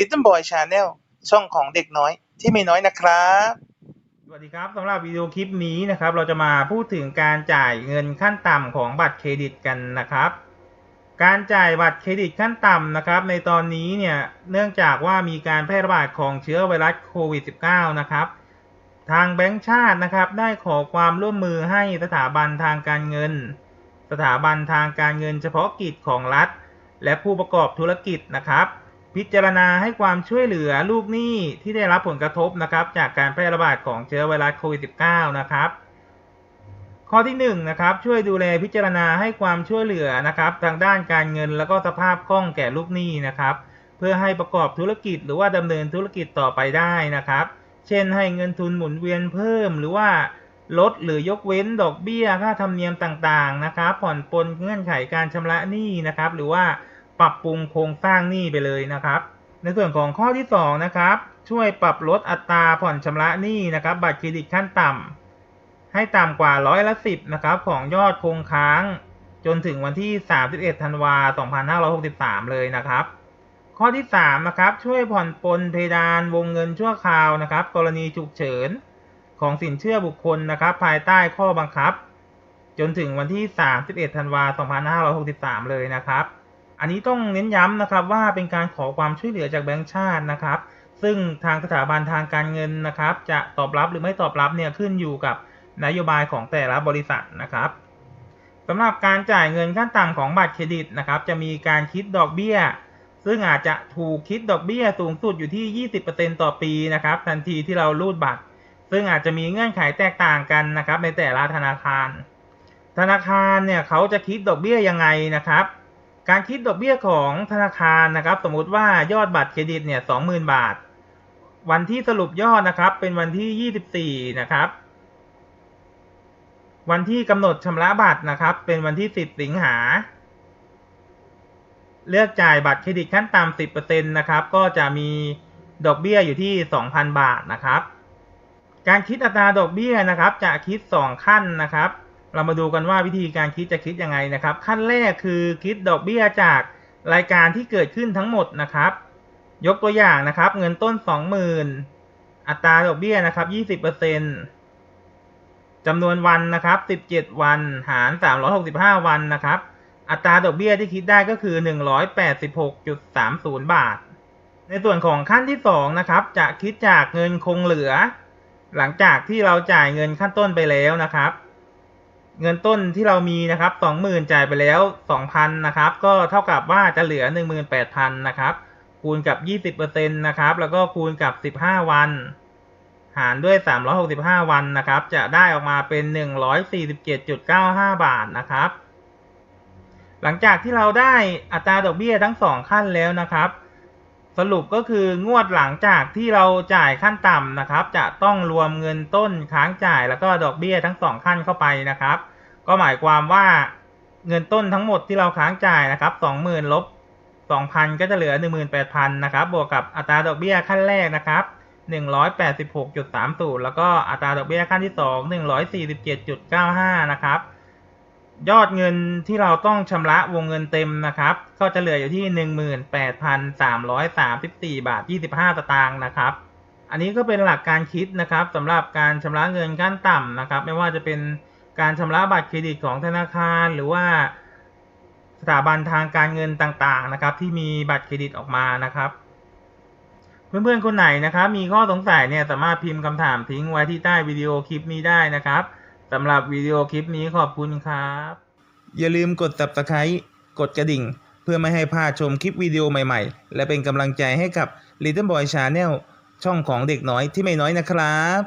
Little Boy Channel ช่องของเด็กน้อยที่ไม่น้อยนะครับ สวัสดีครับสำหรับวิดีโอคลิปนี้นะครับ เราจะมาพูดถึงการจ่ายเงินขั้นต่ำของบัตรเครดิตกันนะครับ การจ่ายบัตรเครดิตขั้นต่ำนะครับ ในตอนนี้เนี่ยเนื่องจากว่ามีการแพร่ระบาดของเชื้อไวรัสโควิด -19 นะครับ ทางแบงก์ชาตินะครับ ได้ขอความร่วมมือให้สถาบันทางการเงิน สถาบันทางการเงินเฉพาะกิจของรัฐ และผู้ประกอบธุรกิจนะครับ พิจารณาให้ความช่วยเหลือลูกหนี้ที่ได้รับผลกระทบนะครับ จากการแพร่ระบาดของเชื้อไวรัสโควิด -19 นะครับ ข้อที่1นงนะครับช่วยดูแลพิจารณาให้ความช่วยเหลือนะครับ ทางด้านการเงินแล้วก็สภาพคล่องแก่ลูกหนี้นะครับ เพื่อให้ประกอบธุรกิจหรือว่าดำเนินธุรกิจต่อไปได้นะครับ เช่นให้เงินทุนหมุนเวียนเพิ่มหรือว่าลดหรือยกเว้นดอกเบี้ยค่าธรรมเนียมต่างๆนะครับ ผ่อนปลนเงื่อนไขการชำระหนี้นะครับ หรือว่า ปรับปรุงโครงสร้างหนี้ไปเลยนะครับ ในส่วนของข้อที่2นะครับ ช่วยปรับลดอัตราผ่อนชำระหนี้นะครับ บัตรเครดิตขั้นต่ำให้ต่ำกว่าร้อยละสิบนะครับของยอดคงค้าง จนถึงวันที่ 31 ธันวาคม2563 เลยนะครับ ข้อที่3นะครับช่วยผ่อนปลนเพดานวงเงินชั่วคราวนะครับ กรณีฉุกเฉินของสินเชื่อบุคคลนะครับ ภายใต้ข้อบังคับ จนถึงวันที่ 31 ธันวาคม2563 เลยนะครับ อันนี้ต้องเน้นย้ำนะครับว่าเป็นการขอความช่วยเหลือจากแบงก์ชาตินะครับ ซึ่งทางสถาบันทางการเงินนะครับ จะตอบรับหรือไม่ตอบรับเนี่ยขึ้นอยู่กับนโยบายของแต่ละบริษัทนะครับสำหรับการจ่ายเงินขั้นต่ำของบัตรเครดิตนะครับ จะมีการคิดดอกเบี้ย ซึ่งอาจจะถูกคิดดอกเบี้ยสูงสุดอยู่ที่ 20%ต่อปีนะครับ ทันทีที่เรารูดบัตร ซึ่งอาจจะมีเงื่อนไขแตกต่างกันนะครับ ในแต่ละธนาคาร ธนาคารเนี่ยเขาจะคิดดอกเบี้ยยังไงนะครับ การคิดดอกเบี้ยของธนาคารนะครับ สมมุติว่ายอดบัตรเครดิตเนี่ย20,000บาท วันที่สรุปยอดนะครับ เป็นวันที่24นะครับ วันที่กำหนดชำระบัตรนะครับ เป็นวันที่10สิงหาเลือกจ่ายบัตรเครดิตขั้นต่ำ10%นะครับ ก็จะมีดอกเบี้ยอยู่ที่2,000บาทนะครับ การคิดอัตราดอกเบี้ยนะครับ จะคิด2ขั้นนะครับ เรามาดูกันว่าวิธีการคิดจะคิดยังไงนะครับ ขั้นแรกคือคิดดอกเบี้ยจากรายการที่เกิดขึ้นทั้งหมดนะครับ ยกตัวอย่างนะครับ เงินต้น 20,000 อัตราดอกเบี้ยนะครับ 20%จำนวนวันนะครับ 17 วัน หาร 365 วันนะครับ อัตราดอกเบี้ยที่คิดได้ก็คือ 186.30 บาท ในส่วนของขั้นที่ 2 นะครับ จะคิดจากเงินคงเหลือ หลังจากที่เราจ่ายเงินขั้นต้นไปแล้วนะครับ เงินต้นที่เรามีนะครับสองหมื่นจ่ายไปแล้วสองพันนะครับ ก็เท่ากับว่าจะเหลือหนึ่งหมื่นแปดพันนะครับ คูณกับยี่สิบเปอร์เซ็นตนะครับ แล้วก็คูณกับสิบห้าวัน หารด้วยสามร้อยหกสิบห้าวันนะครับ จะได้ออกมาเป็นหนึ่งร้อยสี่สิบเจ็ดจุดเก้าห้าบาทนะครับ หลังจากที่เราได้อัตราดอกเบี้ยทั้งสองขั้นแล้วนะครับ สรุปก็คืองวดหลังจากที่เราจ่ายขั้นต่ำนะครับ จะต้องรวมเงินต้นค้างจ่ายแล้วก็ดอกเบี้ยทั้งสองขั้นเข้าไปนะครับ ก็หมายความว่าเงินต้นทั้งหมดที่เราค้างจ่ายนะครับสองหมื่นลบสองพันก็จะเหลือหนึ่งหมื่นแปดพันนะครับ บวกกับอัตราดอกเบี้ยขั้นแรกนะครับหนึ่งร้อยแปดสิบหกจุดสามศูนย์แล้วก็อัตราดอกเบี้ยขั้นที่สองหนึ่งร้อยสี่สิบเจ็ดจุดเก้าห้านะครับยอดเงินที่เราต้องชำระวงเงินเต็มนะครับ ก็จะเหลืออยู่ที่หนึ่งหมื่นแปดพันสามร้อยสามสิบสี่บาทยี่สิบห้าสตางค์นะครับ อันนี้ก็เป็นหลักการคิดนะครับสำหรับการชำระเงินขั้นต่ำนะครับ ไม่ว่าจะเป็น การชำระบัตรเครดิตของธนาคารหรือว่าสถาบันทางการเงินต่างๆนะครับ ที่มีบัตรเครดิตออกมานะครับ เพื่อนๆคนไหนนะครับ มีข้อสงสัยเนี่ยสามารถพิมพ์คำถามทิ้งไว้ที่ใต้วิดีโอคลิปนี้ได้นะครับสำหรับวิดีโอคลิปนี้ขอบคุณครับ อย่าลืมกด subscribe กดกระดิ่ง เพื่อไม่ให้พลาดชมคลิปวิดีโอใหม่ๆ และเป็นกำลังใจให้กับ Little Boy Channel ช่องของเด็กน้อยที่ไม่น้อยนะครับ